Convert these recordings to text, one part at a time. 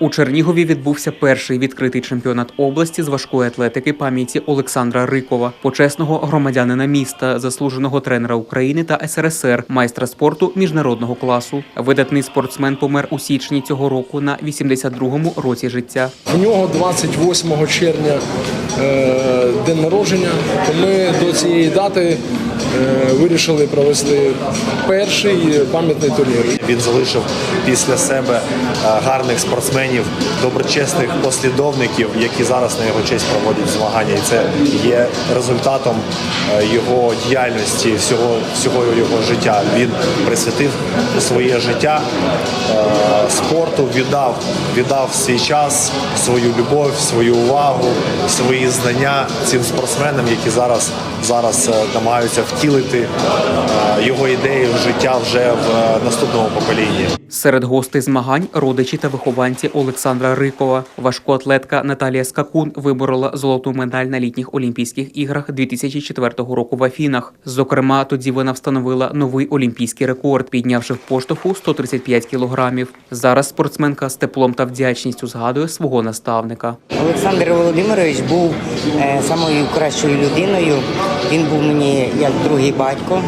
У Чернігові відбувся перший відкритий чемпіонат області з важкої атлетики пам'яті Олександра Рикова, почесного громадянина міста, заслуженого тренера України та СРСР, майстра спорту міжнародного класу. Видатний спортсмен помер у січні цього року на 82-му році життя. У нього 28 червня е, день народження. Ми до цієї дати е, вирішили провести перший пам'ятний турнір. Він залишив після себе е, гарних спортсменів, доброчесних послідовників, які зараз на його честь проводять змагання. І це є результатом е, його діяльності, всього, всього його життя. Він присвятив своє життя е, спорту, віддав, віддав свій час, свою любов, свою увагу, свої знання цим спортсменам, які зараз, зараз е, намагаються втілити е, його ідеї в життя вже в е, наступному поколінні. Серед гостей змагань родичі та вихованці Олександра Рикова. Важкоатлетка Наталія Скакун виборола золоту медаль на літніх Олімпійських іграх 2004 року в Афінах. Зокрема, тоді вона встановила новий олімпійський рекорд, піднявши в поштовху 135 кілограмів. Зараз спортсменка з теплом та вдячністю згадує свого наставника. Олександр Володимирович був е, самою кращою людиною. Він був мені як другий батько,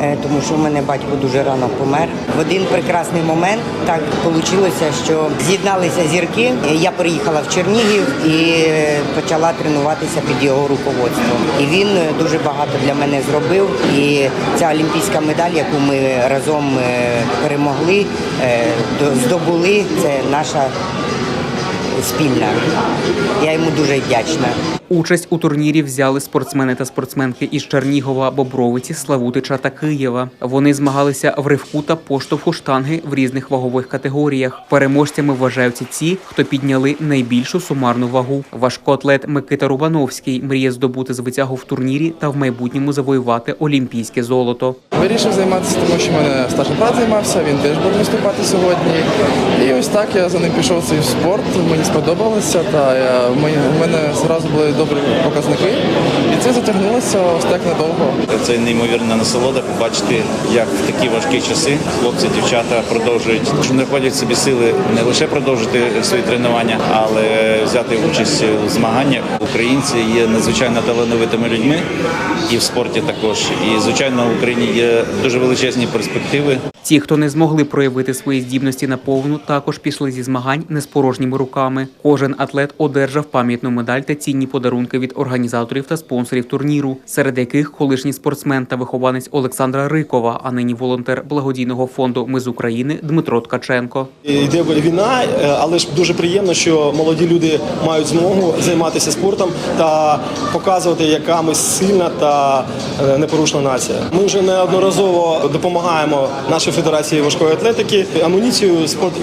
е, тому що в мене батько дуже рано помер. В один прекрасний момент так вийшло, що з'єдналися зірки. Я приїхала в Чернігів і е, почала тренуватися під його руководством. І він е, дуже багато для мене зробив. І ця олімпійська медаль, яку ми разом перемогли, здобули, це наша спільна. Я йому дуже вдячна. Участь у турнірі взяли спортсмени та спортсменки із Чернігова, Бобровиці, Славутича та Києва. Вони змагалися в ривку та поштовху штанги в різних вагових категоріях. Переможцями вважаються ті, хто підняли найбільшу сумарну вагу. Важкоатлет Микита Рубановський мріє здобути звитягу в турнірі та в майбутньому завоювати олімпійське золото. Вирішив займатися, тому що в мене старший брат займався, він теж буде виступати сьогодні. І ось так я за ним пішов в цей спорт, мені сподобалося, та я, мене- в мене зразу були добрі показники. І це затягнулося ось так надовго. Це неймовірна насолода побачити, як в такі важкі часи хлопці, дівчата продовжують що знаходять собі сили не лише продовжити свої тренування, але взяти участь у змаганнях. Українці є надзвичайно талановитими людьми і в спорті також. І звичайно в Україні є дуже величезні перспективи. Ті, хто не змогли проявити свої здібності наповну, також пішли зі змагань не з порожніми руками. Кожен атлет одержав пам'ятну медаль та цінні подарунки від організаторів та спонсорів турніру, серед яких колишній спортсмен та вихованець Олександра Рикова, а нині волонтер благодійного фонду Ми з України Дмитро Ткаченко. Йде війна, але ж дуже приємно, що молоді люди мають змогу займатися спортом та показувати, яка ми сильна та е, непорушна нація. Ми вже неодноразово допомагаємо федерації важкої атлетики амуніцією, спорт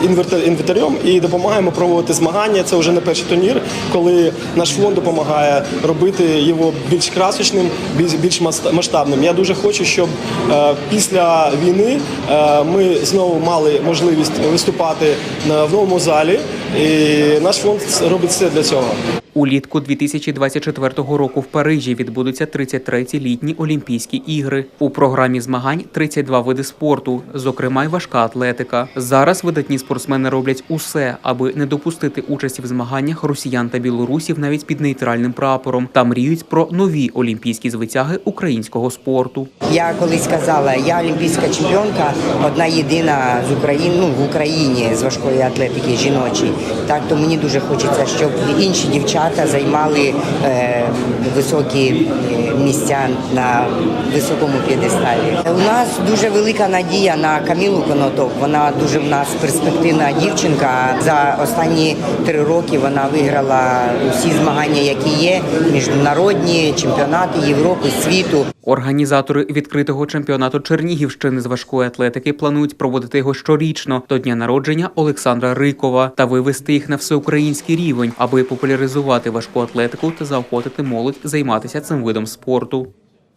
інвентарем і допомагаємо проводити змагання. Це вже не перший турнір, коли наш фонд допомагає робити його більш красочним, більш більш масштабним. Я дуже хочу, щоб е, після війни е, ми знову мали можливість виступати в новому залі. І наш фонд робить все для цього. Улітку 2024 року в Парижі відбудуться 33-ті літні Олімпійські ігри. У програмі змагань 32 види спорту, зокрема й важка атлетика. Зараз видатні спортсмени роблять усе, аби не допустити участі в змаганнях росіян та білорусів навіть під нейтральним прапором та мріють про нові олімпійські звитяги українського спорту. Я колись казала, я олімпійська чемпіонка, одна єдина з України, ну, в Україні з важкої атлетики жіночої. Так то мені дуже хочеться, щоб інші дівчата займали е, високі е, місця на високому п'єдесталі. У нас дуже велика надія на Камілу Конотоп. Вона дуже в нас перспективна дівчинка. За останні три роки вона виграла усі змагання, які є, міжнародні чемпіонати Європи, світу. Організатори відкритого чемпіонату Чернігівщини з важкої атлетики планують проводити його щорічно до дня народження Олександра Рикова та вивести їх на всеукраїнський рівень, аби популяризувати важку атлетику та заохотити молодь займатися цим видом спорту.